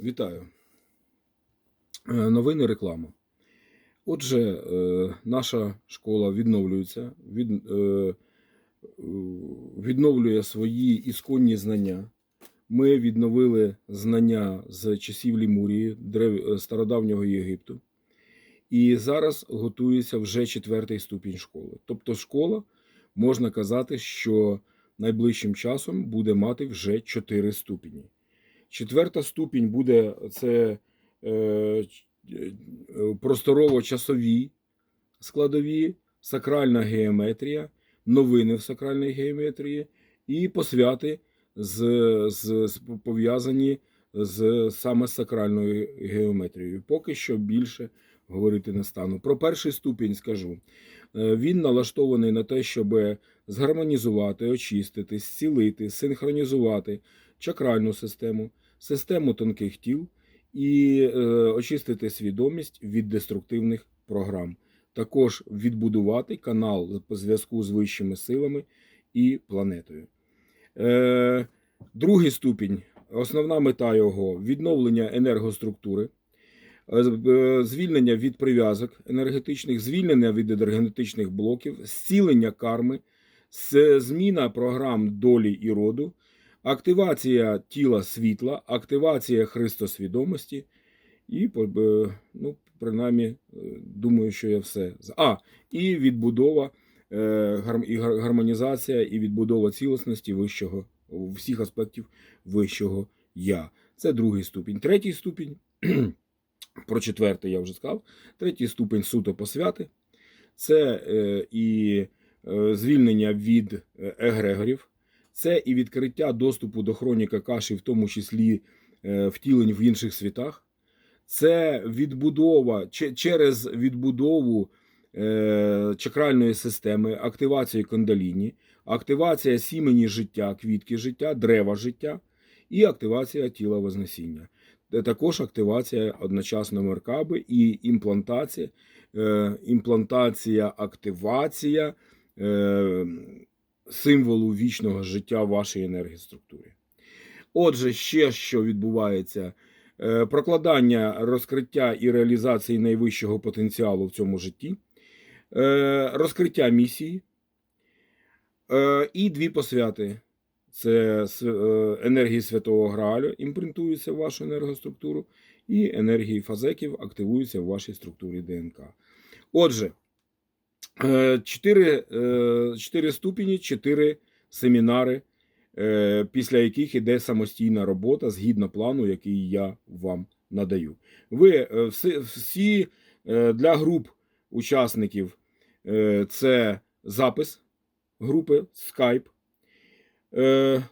Вітаю. Е, Новини реклама. Отже, е, наша школа відновлюється, від, е, відновлює свої ісконні знання. Ми відновили знання з часів Лімурії, стародавнього Єгипту. І зараз готується вже четвертий ступінь школи. Тобто, школа, можна казати, що найближчим часом буде мати вже чотири ступені. Четверта ступінь буде це е, е, просторово-часові складові, сакральна геометрія, новини в сакральній геометрії і посвяти з, з, з пов'язані з саме сакральною геометрією. Поки що більше говорити не стану. Про перший ступінь скажу. Е, Він налаштований на те, щоб згармонізувати, очистити, зцілити, синхронізувати чакральну систему, систему тонких тіл і е, очистити свідомість від деструктивних програм. Також відбудувати канал зв'язку з вищими силами і планетою. Е, другий ступінь, основна мета його відновлення енергоструктури, е, звільнення від прив'язок енергетичних, звільнення від енергетичних блоків, зцілення карми, зміна програм долі і роду, активація тіла світла, активація христосвідомості і, ну, принаймні, е, думаю, що я все. А, і відбудова, е, і гармонізація, і відбудова цілісності вищого, всіх аспектів вищого я. Це другий ступінь. Третій ступінь, про четвертий я вже сказав. Третій ступінь суто посвяти. Це е, і звільнення від егрегорів, це і відкриття доступу до хроніка каші, в тому числі е, втілень в інших світах. Це відбудова через відбудову е, чакральної системи, активацію кондаліні, активація сімені життя, квітки життя, дерева життя і активація тіла Вознесіння. Також активація одночасно меркаби і імплантація, е, імплантація, активація символу вічного життя в вашій енергоструктурі. Отже, ще що відбувається: Е, прокладання розкриття і реалізації найвищого потенціалу в цьому житті, е, розкриття місії е, і дві посвяти. Це енергії Святого Граалю імпринтуються в вашу енергоструктуру, і енергії фазеків активуються в вашій структурі ДНК. Отже, е, чотири, е, чотири ступені, чотири семінари, е, після яких іде самостійна робота згідно плану, який я вам надаю. Ви всі, всі для груп учасників це запис групи Skype,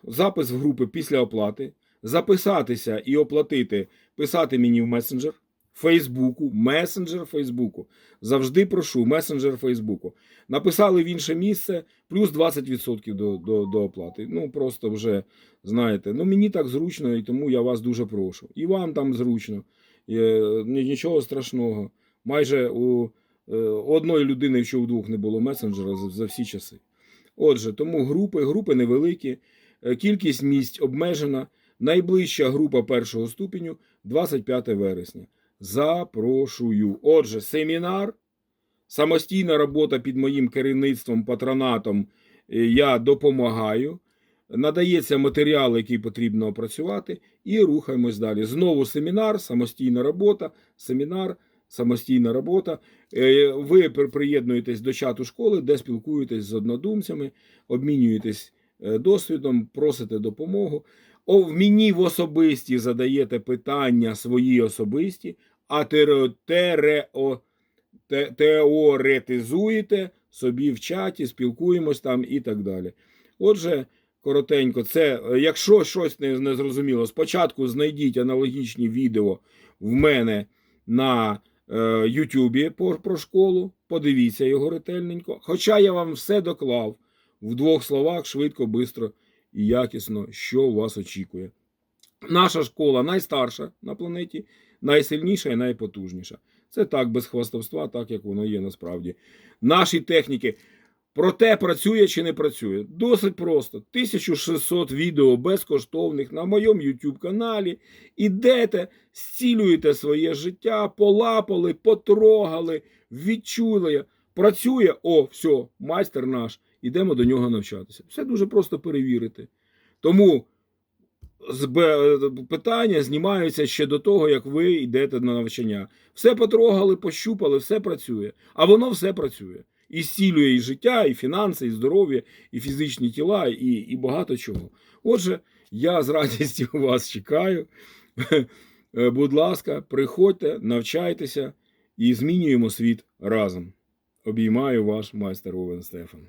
запис в групи після оплати, записатися і оплатити, писати мені в месенджер. Фейсбуку, месенджер Фейсбуку. Завжди прошу месенджер Фейсбуку. Написали в інше місце, плюс 20% до, до, до оплати. Ну, просто вже, знаєте, ну мені так зручно, і тому я вас дуже прошу. І вам там зручно. Е, Нічого страшного. Майже у е, одної людини, якщо у двох не було месенджера за, за всі часи. Отже, тому групи, групи невеликі, е, кількість місць обмежена. Найближча група першого ступеню 25 вересня. Запрошую. Отже, семінар, самостійна робота під моїм керівництвом, патронатом. е, Я допомагаю. Надається матеріал, який потрібно опрацювати, і рухаємось далі. Знову семінар, самостійна робота, семінар, самостійна робота. Е, Ви приєднуєтесь до чату школи, де спілкуєтесь з однодумцями, обмінюєтесь е, досвідом, просите допомогу. О, в мені в особисті задаєте питання свої особисті, а тере, терео, собі в чаті, спілкуємось там і так далі. Отже, коротенько, це якщо щось не, не зрозуміло, спочатку знайдіть аналогічні відео в мене на е, Ютубі про школу, подивіться його ретельненько. Хоча я вам все доклав в двох словах, швидко, бистро і якісно, що вас очікує. Наша школа найстарша на планеті, найсильніша і найпотужніша. Це так, без хвастовства, так як воно є насправді. Наші техніки. Проте працює чи не працює. Досить просто. 1600 відео безкоштовних на моєму YouTube каналі. Ідете, зцілюєте своє життя, полапали, потрогали, відчули. Працює, о, все, майстер наш. Ідемо до нього навчатися. Все дуже просто перевірити. Тому питання знімаються ще до того, як ви йдете на навчання. Все потрогали, пощупали, все працює. А воно все працює. І зцілює і життя, і фінанси, і здоров'я, і фізичні тіла, і, і багато чого. Отже, я з радістю вас чекаю. Е, Будь ласка, приходьте, навчайтеся і змінюємо світ разом. Обіймаю ваш майстер Овен Стефан.